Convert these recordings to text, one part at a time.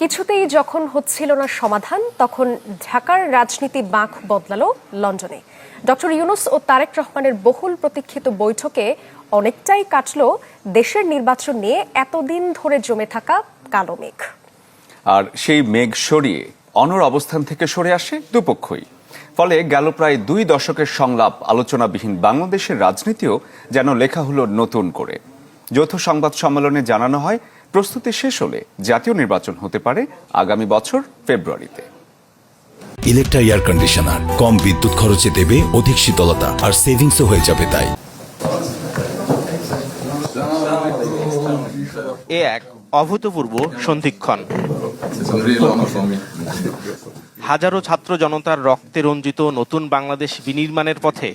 কিছুতেই যখন হচ্ছিল না সমাধান, তখন ঢাকার রাজনীতি বাঁক বদলালো লন্ডনে। ডক্টর ইউনুস ও তারেক রহমানের বহুল প্রতীক্ষিত বৈঠকে অনেকটাই কাটলো দেশের নির্বাচন নিয়ে এতদিন ধরে জমে থাকা কালো মেঘ। আর সেই মেঘ সরিয়ে অনর অবস্থান থেকে সরে আসে দুপক্ষই। ফলে গেল প্রায় দুই দশকের সংলাপ আলোচনাবিহীন বাংলাদেশের রাজনীতিও যেন লেখা হলো নতুন করে। যৌথ সংবাদ সম্মেলনে জানানো হয় প্রস্তুতি শেষ হলে জাতীয় নির্বাচন হতে পারে আগামী বছর ফেব্রুয়ারিতে। ইলেকট্রা এয়ার কন্ডিশনার কম বিদ্যুৎ খরচে দেবে অধিক শীতলতা আর সেভিংসও হয়ে যাবে তাই। এ এক অভূতপূর্ব সন্ধিক্ষণ। হাজারো ছাত্র জনতার রক্তে রঞ্জিত নতুন বাংলাদেশ বিনির্মাণের পথে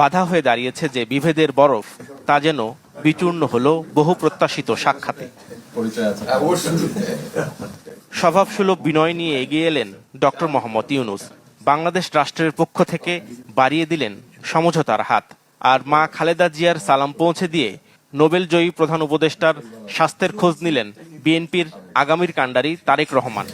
বাধা হয়ে দাঁড়িয়েছে যে বিভেদের বরফ তা যেন বিচূর্ণ হল বহু প্রত্যাশিত সাক্ষাতে। স্বভাবসুলভ বিনয় নিয়ে এগিয়ে এলেন ডক্টর মোহাম্মদ ইউনুস। বাংলাদেশ রাষ্ট্রের পক্ষ থেকে বাড়িয়ে দিলেন সমঝোতার হাত। আর মা খালেদা জিয়ার সালাম পৌঁছে দিয়ে নোবেল জয়ী প্রধান উপদেষ্টার স্বাস্থ্যের খোঁজ নিলেন বিএনপির আগামীর কাণ্ডারি তারেক রহমান।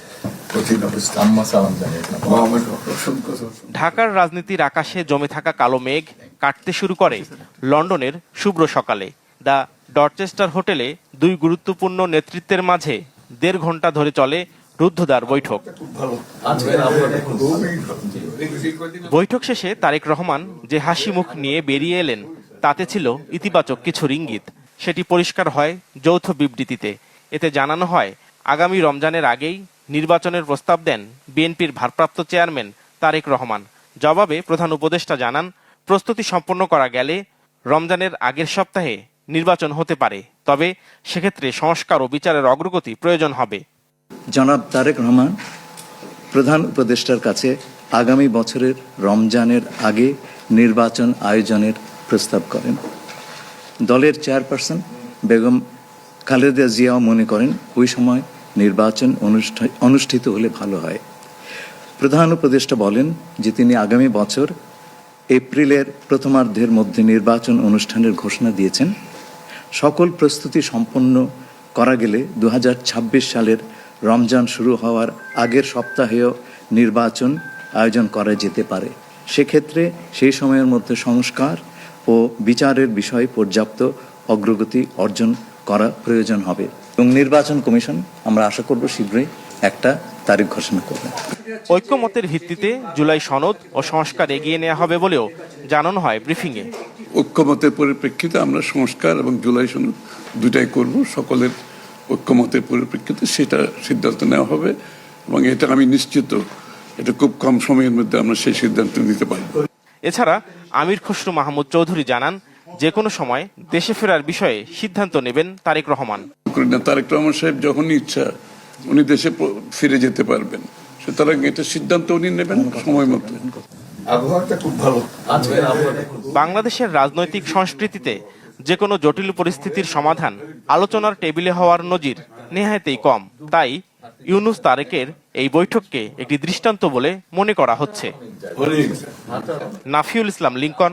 ঢাকার রাজনীতির আকাশে জমে থাকা কালো মেঘ কাটতে শুরু করে লন্ডনের শুভ্র সকালে। দ্য ডরচেস্টার হোটেলে দুই গুরুত্বপূর্ণ নেতৃত্বের মাঝে দেড় ঘণ্টা ধরে চলে রুদ্ধদ্বার বৈঠক। বৈঠক শেষে তারেক রহমান যে হাসি মুখ নিয়ে বেরিয়ে এলেন তাতে ছিল ইতিবাচক কিছু ইঙ্গিত সেটি পরিষ্কার হয় যৌথ বিবৃতিতে। এতে জানানো হয় আগামী রমজানের আগেই নির্বাচনের প্রস্তাব দেন বিএনপির ভারপ্রাপ্ত চেয়ারম্যান তারেক রহমান। জবাবে প্রধান উপদেষ্টা জানান, প্রস্তুতি সম্পন্ন করা গেলে রমজানের আগের সপ্তাহে নির্বাচন হতে পারে, তবে সেক্ষেত্রে সংস্কার ও বিচারের অগ্রগতি প্রয়োজন হবে। জনাব তারেক রহমান, প্রধান উপদেষ্টার কাছে আগামী বছরের রমজানের আগে নির্বাচন আয়োজনের প্রস্তাব করেন। দলের চেয়ারপারসন বেগম খালেদা জিয়াও মনে করেন, ওই সময় নির্বাচন অনুষ্ঠা- অনুষ্ঠিত হলে ভালো হয়। প্রধান উপদেষ্টা বলেন যে তিনি আগামী বছর এপ্রিলের প্রথমার্ধের মধ্যে নির্বাচন অনুষ্ঠানের ঘোষণা দিয়েছেন। সকল প্রস্তুতি সম্পন্ন করা গেলে দু হাজার ছাব্বিশ সালের রমজান শুরু হওয়ার আগের সপ্তাহেও নির্বাচন আয়োজন করা যেতে পারে। সেক্ষেত্রে সেই সময়ের মধ্যে সংস্কার ও বিচারের বিষয়ে পর্যাপ্ত অগ্রগতি অর্জন করা প্রয়োজন হবে। এবং নির্বাচন কমিশন আমরা আশা করব শীঘ্রই একটা তারিখ ঘোষণা করবে। ঐক্যমতের ভিত্তিতে জুলাই সনদ ও সংস্কার এগিয়ে নেওয়া হবে বলেও জানানো হয় ব্রিফিংয়ে। ঐক্যমতের পরিপ্রেক্ষিতে আমরা সংস্কার এবং জুলাই সনদ দুটাই করব। সকলের ঐক্যমতের পরিপ্রেক্ষিতে সেটা সিদ্ধান্ত নেওয়া হবে এবং এটা আমি নিশ্চিত এটা খুব কম সময়ের মধ্যে আমরা সেই সিদ্ধান্ত নিতে পারব। এছাড়া আমির খসরু মাহমুদ চৌধুরী জানান যে কোনো সময় দেশে ফেরার বিষয়ে সিদ্ধান্ত নেবেন তারেক রহমান। তারেক রহমান সাহেব যখনই ইচ্ছা উনি দেশে ফিরে যেতে পারবেন। সুতরাং এটা সিদ্ধান্ত উনি নেবেন সময় মতো। বাংলাদেশের রাজনৈতিক সংস্কৃতিতে যে কোনো জটিল পরিস্থিতির সমাধান আলোচনার টেবিলে হওয়ার নজির নেহায়তেই কম। তাই ইউনুস তারেকের এই বৈঠককে একটি দৃষ্টান্ত বলে মনে করা হচ্ছে। Nafiul Islam Lincoln